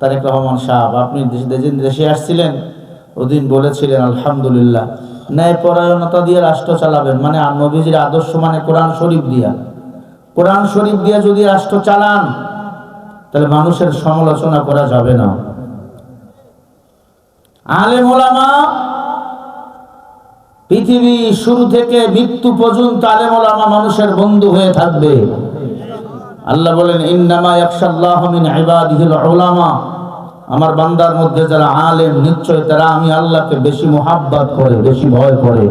তারেক রহমান সাহেব, আপনি দেশে- দেশে আসছিলেন, ওদিন বলেছিলেন, আলহামদুলিল্লাহ ন্যায় পরায়ণতা দিয়ে রাষ্ট্র চালাবেন। মানে নবীজির আদর্শ মানে কোরআন শরীফ দিয়া। কোরআন শরীফ দিয়ে যদি রাষ্ট্র চালান, তাহলে মানুষের সমালোচনা করা যাবে না। আলেম ওলামা, পৃথিবী শুরু থেকে মৃত্যু পর্যন্ত আলেম ওলামা মানুষের বন্ধু হয়ে থাকবে। আল্লাহ বলেন, ইন্নামা ইয়াখশাল্লাহ মিন ইবাদিহিল উলামা। আমার বান্দার মধ্যে যারা আলেম, নিশ্চয় তারা আমি আল্লাহকে বেশি মোহাব্বত করে, বেশি ভয় করে।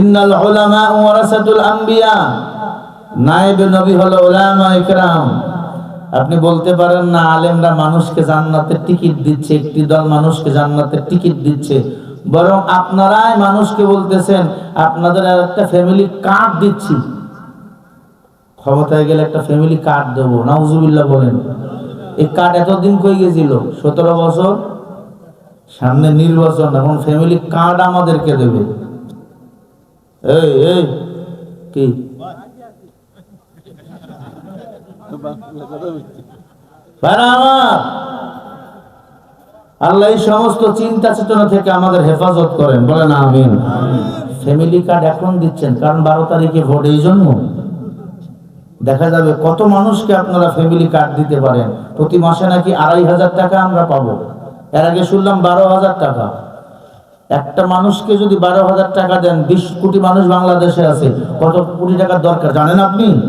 ইন্নাল উলামা ওয়ারাসাতুল আম্বিয়া। নায়েবে নবী হলো উলামা ইকরাম আপনি বলতে পারেন না, আলেমরা মানুষকে জান্নাতের টিকিট দিচ্ছে, একটি দল মানুষকে জান্নাতের টিকিট দিচ্ছে। বরং আপনারাই মানুষকে বলতেছেন, আপনাদের একটা ফ্যামিলি কার্ড দিচ্ছি। ক্ষমতায় গেলে একটা ফ্যামিলি কার্ড দেবো। নাউজুবিল্লাহ বলেন এই কার্ড এতদিন কই গেছিল? সতেরো বছর? সামনে নির্বাচন এখন ফ্যামিলি কার্ড আমাদেরকে দেবে। এই এই কি? আল্লাহ এই সমস্ত চিন্তা চেতনা থেকে আমাদের হেফাজত করেন। বলেন আমিন। ফ্যামিলি কার্ড এখন দিচ্ছেন কারণ বারো তারিখে ভোট এই জন্য দেখা যাবে কত মানুষকে আপনারা ফ্যামিলি কার্ড দিতে পারেন। প্রতি মাসে নাকি আড়াই হাজার টাকা আমরা পাবো। এর আগে শুনলাম বারো হাজার টাকা। একটা মানুষকে যদি বারো হাজার টাকা দেন, বিশ কোটি মানুষ বাংলাদেশে আছে, কত কোটি টাকার দরকার জানেন আপনি?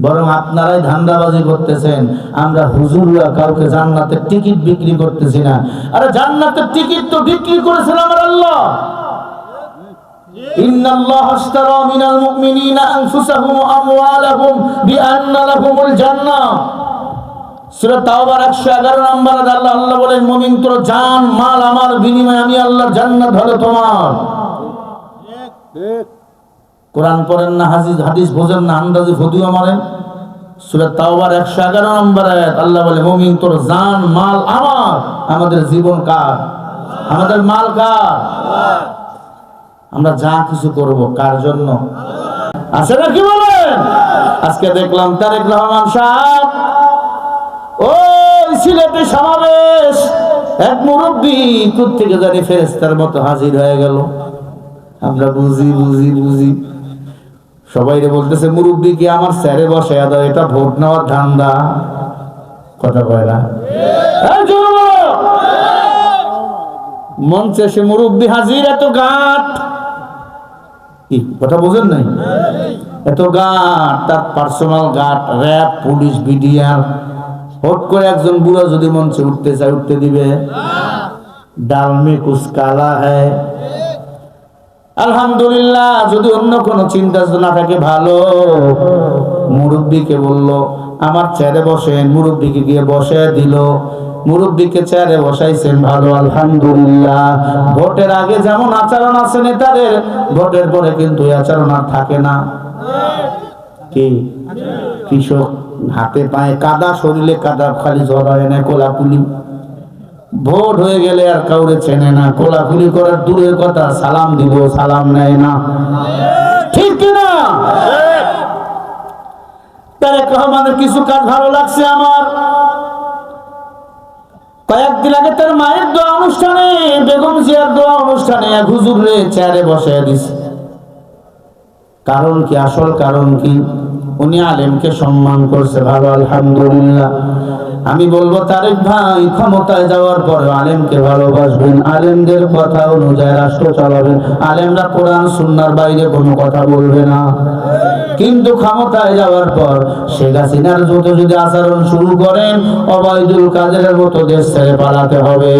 বরং আপনারাই ধান্দাবাজি করতেছেন। আমরা হুজুররা কাউকে জান্নাতের টিকিট বিক্রি করতেছি না। আরে জান্নাতের টিকিট তো বিক্রি করেছেন আমার আল্লাহ। إن الله اشترى من المؤمنين أنفسهم وأموالهم بأن لهم الجنة সূরা তাওবার 111 নম্বর আল্লাহ আল্লাহ বলেন মুমিন তোর জান মাল আমার বিনিময়ে আমি আল্লাহর জান্নাত হলো তোমার কোরআন পড়েন না হাদিস হাদিস বোঝেন না আন্দাজি ফদিও মারেন সূরা তাওবার 111 নম্বর আয়াত আল্লাহ বলে মুমিন তোর জান মাল আমার আমাদের জীবন কার আমাদের মাল কার আমরা যা কিছু করব, কার জন্য? আছে না কি বলেন? আজকে দেখলাম তারেক রহমান সাহেব, ওই সিলেটে সমাবেশ। এক মুরব্বী থেকে জানি ফেরেস্তার মতো হাজির হয়ে গেল। আমরা বুঝি বুঝি বুঝি। সবাই রে বলতেছে, মুরব্বী কি আমার স্যারে বসে দাও এটা ভোট নেওয়ার ধান্দা। কথা কয় না! মঞ্চে সে মুরব্বী হাজির, এত গাট। কি? কথা বোঝেন নাই? এত গার্ড তার personal guard RAB police BDR hot করে একজন বুড়া যদি মঞ্চে উঠতে চায়, উঠতে দিবে। ডালমে হ্যায় আলহামদুলিল্লাহ, যদি অন্য কোনো চিন্তা না থাকে, ভালো। মুরব্বীকে বলল আমার চেয়ারে বসেন, মুরব্বীকে গিয়ে বসে দিল। মুরব্বীকে চেয়ারে বসাইছেন, ভালো, আলহামদুলিল্লাহ। ভোটের আগে যেমন আচরণ আছে নেতাদের, ভোটের পরে কিন্তু আচরণ আর থাকে না। কি? কৃষক, হাতে পায়ে কাদা, শরীরে কাদা, খালি হয় না, কোলাকুলি। ভোট হয়ে গেলে আর কাউরে চেনে না, কোলাকুলি করার দূরের কথা, সালাম দিব, সালাম নেয় না। ঠিক কিনা? তারেক রহমানের কিছু কাজ ভালো লাগছে আমার। কয়েকদিন আগে তার মায়ের দোয়া অনুষ্ঠানে, বেগম জিয়ার দোয়া অনুষ্ঠানে এক হুজুর রে চেয়ারে বসে দিছে। কারণ কি, আসল কারণ কি? উনি আলেমকে সম্মান করছে, ভালো, আলহামদুলিল্লাহ। আমি বলব, তারেক ভাই, ক্ষমতায় যাওয়ার পরে আলেমকে ভালোবাসবেন। আলেমদের কথা অনুযায়ী রাষ্ট্র চালাবেন। আলেমরা কোরআন, সুন্নার বাইরে কোনো কথা বলবে না। কিন্তু ক্ষমতায় যাওয়ার পর শেখ হাসিনার যত যদি আচরণ শুরু করেন অবৈদুল কাদের মতো দেশ ছেড়ে পালাতে হবে।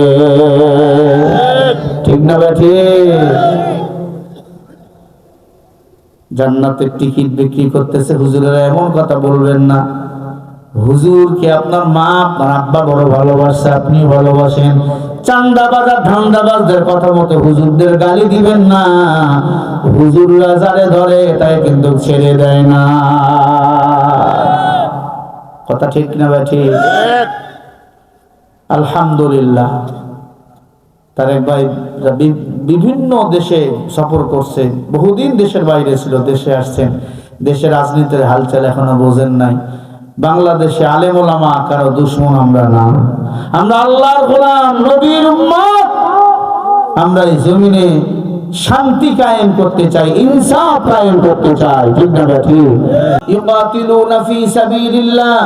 ঠিক না বেঠি জান্নাতের টিকিট বিক্রি করতেছে, হুজুরেরা এমন কথা বলবেন না। হুজুরকে আপনার মা, আপনার আব্বা বড় ভালোবাসে আপনি ভালোবাসেন? চান্দাবাজ আর ধান্দাবাজদের কথা মতো হুজুরদের গালি দিবেন না। হুজুররা যারে ধরে, তাই কিন্তু ছেড়ে দেয় না। কথা ঠিক না ভাই, ঠিক? আলহামদুলিল্লাহ। তারেক ভাই বিভিন্ন দেশে সফর করছে। বহুদিন দেশের বাইরে ছিল, দেশে আসছেন। দেশের রাজনীতির হালচাল এখনও বোঝেন নাই। বাংলাদেশে আলেম ওলামা, কারও দুশ্মন আমরা না। আমরা আল্লাহর গোলাম, নবীর উম্মত। আমরা এই জমিনে শান্তি কায়েম করতে চাই, ইনসাফ কায়েম করতে চাই। ঠিক না ঠিক ইউকাতিলুনা ফি সাবিলিল্লাহ,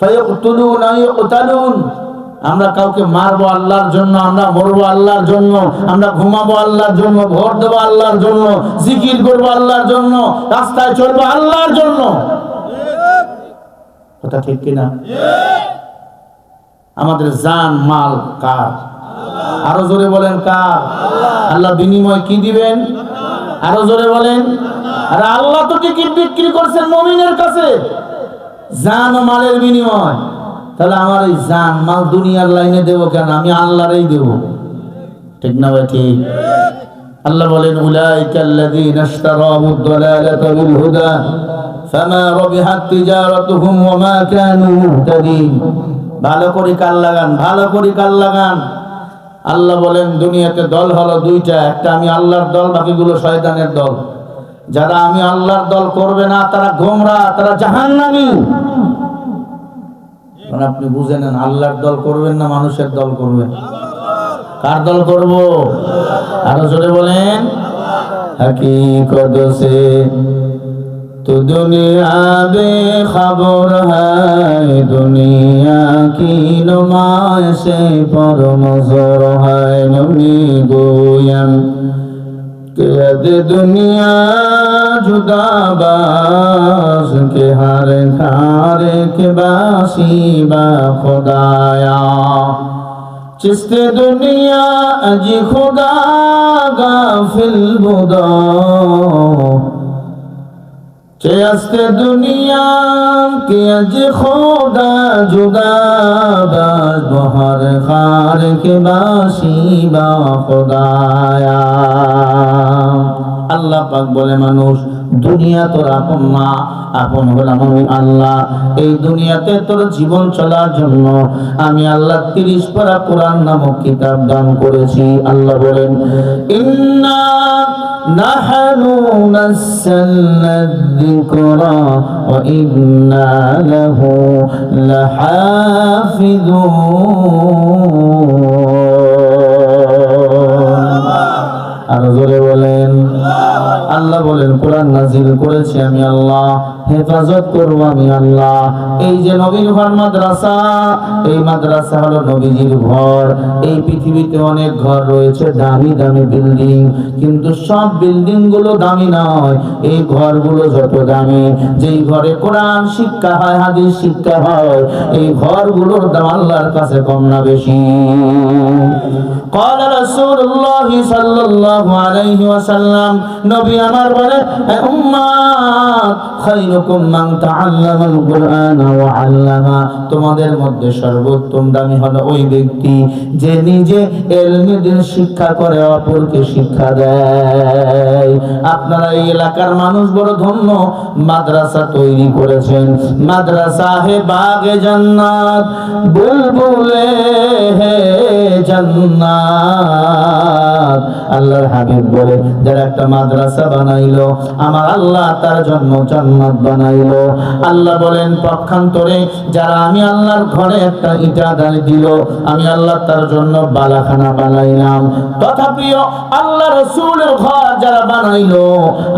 ফায়াকতুলুনা, ইউকতালুন। আমরা কাউকে মারবো আল্লাহর জন্য, আমরা মরবো আল্লাহর জন্য, আমরা ঘুমাবো আল্লাহর জন্য ভোট দেবো আল্লাহর জন্য, জিকির করব আল্লাহর জন্য, রাস্তায় চলবো আল্লাহর জন্য। কথা ঠিক কিনা? আমাদের জান, মাল কার? আরও জোরে বলেন কার? আল্লাহ বিনিময় কি দিবেন? আরও জোরে বলেন। আরে আল্লাহ তো টিকিট বিক্রি করছেন মমিনের কাছে? জান ও মালের বিনিময়। তাহলে আমার এই জান, মাল দুনিয়ার লাইনে দেব কেন? আমি আল্লাহরই দেব। ঠিক না ভাই, ঠিক? আল্লাহ বলেন উলাইকা আল্লাযীনা ইশতারাবু ad-দালালাতা বিল হুদা রাবিহাত তিজারাতুহুম ওয়া মা কানু মুহতাদিন। ভালো করে কাল লাগান, ভালো করে কাল লাগান। আল্লাহ বলেন, দুনিয়াতে দল হলো দুইটা, একটা আমি আল্লাহর দল, বাকিগুলো শয়তানের দল। যারা আমি আল্লাহর দল করবে না, তারা গোমরা, তারা জাহান্নামী। এখন আপনি বুঝে নেন, আল্লাহর দল করবেন না মানুষের দল করবেন? কার দল করব? আরও জোরে বলেন। تو دنیا بے خبر ہے دنیا کی نمائش پر مزور ہے نمی گویم کہ اد دنیا جدا باز کے ہر گھر کے باسی با خدایا چست دنیا اج خدا غافل بدا बुदा চেয়াস্তে দুনিয়া কে আজ খোদা জুদা বাস বহর খার কে বাসি বা খোদায়া। আল্লাহ পাক বলে, মানুষ দুনিয়া তোর আপন মা, আপন হলাম আমি আল্লাহ। এই দুনিয়াতে তোর জীবন চলার জন্য আমি আল্লাহ তিরিশ পারা কোরআন নামক কিতাব দান করেছি। আল্লাহ বলেন, ইন্না নাহানু নাসাল্লা ওয়া ইন্না লাহু আর জোরে বলেন আল্লাহ বলেন, কোরআন নাজিল করেছি আমি আল্লাহ, হেফাজত করব আমি আল্লাহ। এই যে নবীর ঘর মাদ্রাসা, এই মাদ্রাসা হলো নবীজির ঘর। এই পৃথিবীতে অনেক ঘর রয়েছে, দামি দামি বিল্ডিং, কিন্তু সব বিল্ডিংগুলো দামি নয়। এই ঘরগুলো যত দামি, যেই ঘরে কোরআন শিক্ষা হয়, হাদিস শিক্ষা হয়, এই ঘরগুলোর দাম আল্লাহর কাছে কম না বেশি। রাসূলুল্লাহ সাল্লাল্লাহু আলাইহি ওয়াসাল্লাম, নবী আমার বলে হে উম্মাত, খায়রুকুম মান তাআল্লামাল কুরআন ওয়া আল্লামা। তোমাদের মধ্যে সর্বোত্তম দামি হলো ওই ব্যক্তি যে নিজে ইলমে দিন শিক্ষা করে, অপরকে শিক্ষা দেয়। আপনারা এই এলাকার মানুষ বড় ধন্য। মাদ্রাসা তৈরি করেছেন। মাদ্রাসা হে বাগে জান্নাত, বুলবুলে হে জান্নাত। আল্লাহর হাবিব বলে, যারা একটা মাদ্রাসা বানাইলো, আমার আল্লাহ তার জন্য জান্নাত বানাইলো। আল্লাহ বলেন, পক্ষান্তরে যারা আমি আল্লাহর ঘরে একটা ইটা দাঁড়ি দিল, আমি আল্লাহ তার জন্য বালাখানা বানাইলাম। তথাপিও আল্লাহ রসুলের ঘর যারা বানাইলো,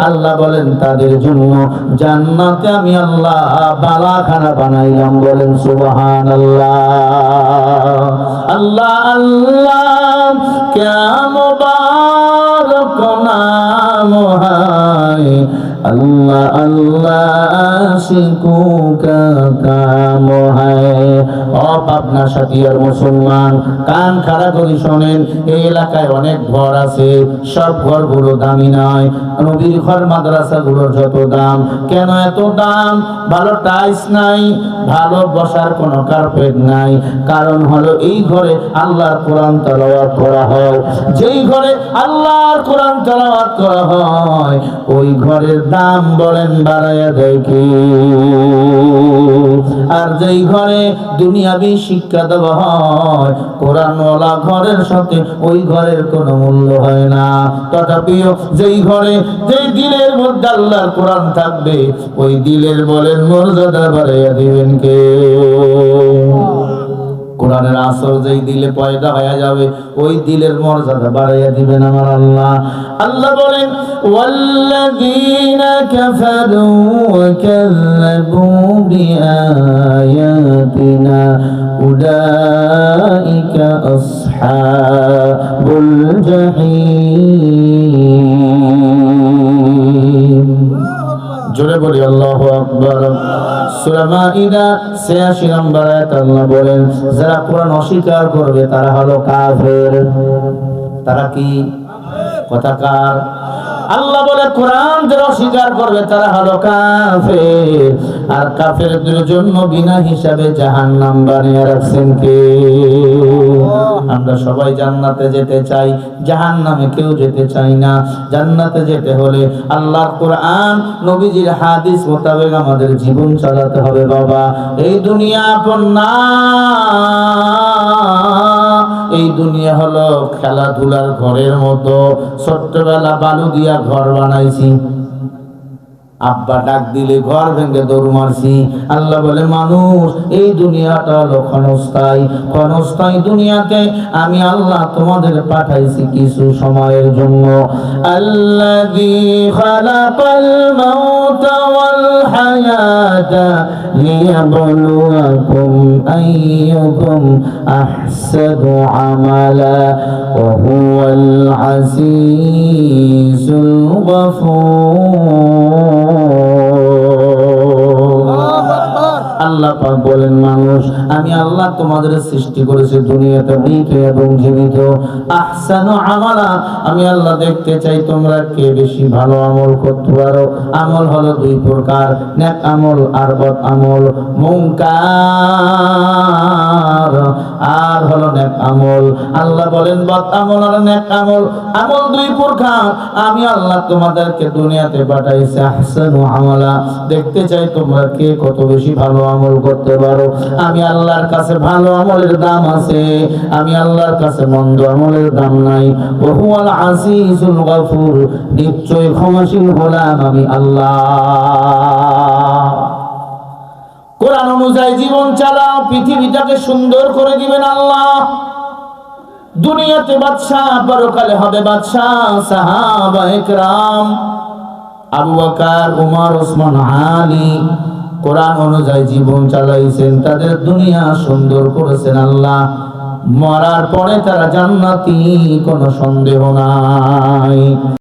আল্লাহ বলেন, তাদের জন্য জান্নাতে আমি আল্লাহ বালাখানা বানাইলাম। বলেন সুবহান আল্লাহ আল্লাহ আল্লাহ। क्या मुबारक नाम है अल्लाह अल्लाह आशिकों का काम है ও পাবনা সাথিয়ার মুসলমান কান খাড়া করে শোনেন এই এলাকায় অনেক ঘর আছে সব ঘরগুলো দামি নয় নবীর ঘর মাদ্রাসাগুলোর যত দাম কেন এত দাম ভালো টাইলস নাই ভালো বসার কোনো কার্পেট নাই কারণ হলো এই ঘরে আল্লাহর কোরআন তেলাওয়াত করা হয় যেই ঘরে আল্লাহর কোরআন তেলাওয়াত করা হয় ওই ঘরের দাম বলেন, বাড়াইয়া দেখি আর যেই ঘরে দুনিয়াবি শিক্ষা দেওয়া হয়, কোরআনওয়ালা ঘরের সাথে ওই ঘরের কোনো মূল্য হয় না। তথাপিও যেই ঘরে যেই দিলের মধ্যে আল্লাহর কোরআন থাকবে, ওই দিলের বলেন মর্যাদা বাড়াইয়া দিবেন কে? কোরআনের আসর যেই দিলে পয়দা হয়ে যাবে, ওই দিলের মর্যাদা বাড়াইয়া দিবেন আমার আল্লাহ। আল্লাহ বলেন, ওয়াল্লাযীনা কাফারু ওয়া কাযযাবু বিআয়াতিনা, উলাইকা আসহাবুল জোরে বলি, আল্লাহু আকবার। সূরা মাইদা 86 নম্বর আয়াত আল্লাহ বলেন, যারা কোরআন অস্বীকার করবে, তারা হলো কাফের। তারা কি? কথাকার আল্লাহ বলে, কোরআন যারা অস্বীকার করবে, তারা হলো কাফের। আর কাফেরদের জন্য বিনা হিসাবে জাহান্নাম বানিয়ে রাখছেন কে? আমরা সবাই জান্নাতে যেতে চাই, জাহান্নামে কেউ যেতে চাই না। জান্নাতে যেতে হলে আল্লাহর কোরআন, নবীজির হাদিস মোতাবেক আমাদের জীবন চালাতে হবে বাবা। এই দুনিয়া আপন না এই দুনিয়া হলো খেলাধুলার ঘরের মতো। ছোট্টবেলা বালু দিয়া ঘর বানাইছি। আব্বা ডাক দিলে ঘর ভেঙে দৌড় মারছি। আল্লাহ বলে, মানুষ, এই দুনিয়াটা হলো ক্ষণস্থায়ী। ক্ষণস্থায়ী দুনিয়াতে আমি আল্লাহ তোমাদের পাঠাইছি কিছু সময়ের জন্য। আমালা ওয়া Mm-hmm. আল্লাহ পাক বলেন, মানুষ, আমি আল্লাহ তোমাদের সৃষ্টি করেছি দুনিয়াতে মৃত এবং জীবিত। আহসানু আমালা, আমি আল্লাহ দেখতে চাই তোমরা কে বেশি ভালো আমল করতে পারো। আমল হলো দুই প্রকার, নেক আমল আর বদ আমল। মুনকার আর হলো নেক আমল। আল্লাহ বলেন, বদ আমল আর নেক আমল আমল দুই প্রকার। আমি আল্লাহ তোমাদেরকে দুনিয়াতে পাঠাইছি আহসানু আমালা। দেখতে চাই তোমরা কে কত বেশি ভালো আমল করতে পারো। আমি আল্লাহর কাছে ভালো আমলের দাম আছে, আমি আল্লাহর কাছে মন্দ আমলের দাম নাই। বহুয়াল আসিসুল গফুর নিশ্চয় ক্ষমাশীল হলাম আমি আল্লাহ। কোরআন অনুযায়ী জীবন চালাও, পৃথিবীটাকে সুন্দর করে দিবেন আল্লাহ। দুনিয়াতে বাদশাহ পরকালে হবে বাদশাহ সাহাবা একরাম আবু বকর, উমর, ওসমান, আলী। কোরআন অনুযায়ী জীবন চালাইছেন, তাদের দুনিয়া সুন্দর করেছেন আল্লাহ। মরার পরে তারা জান্নাতি, কোনো সন্দেহ নাই।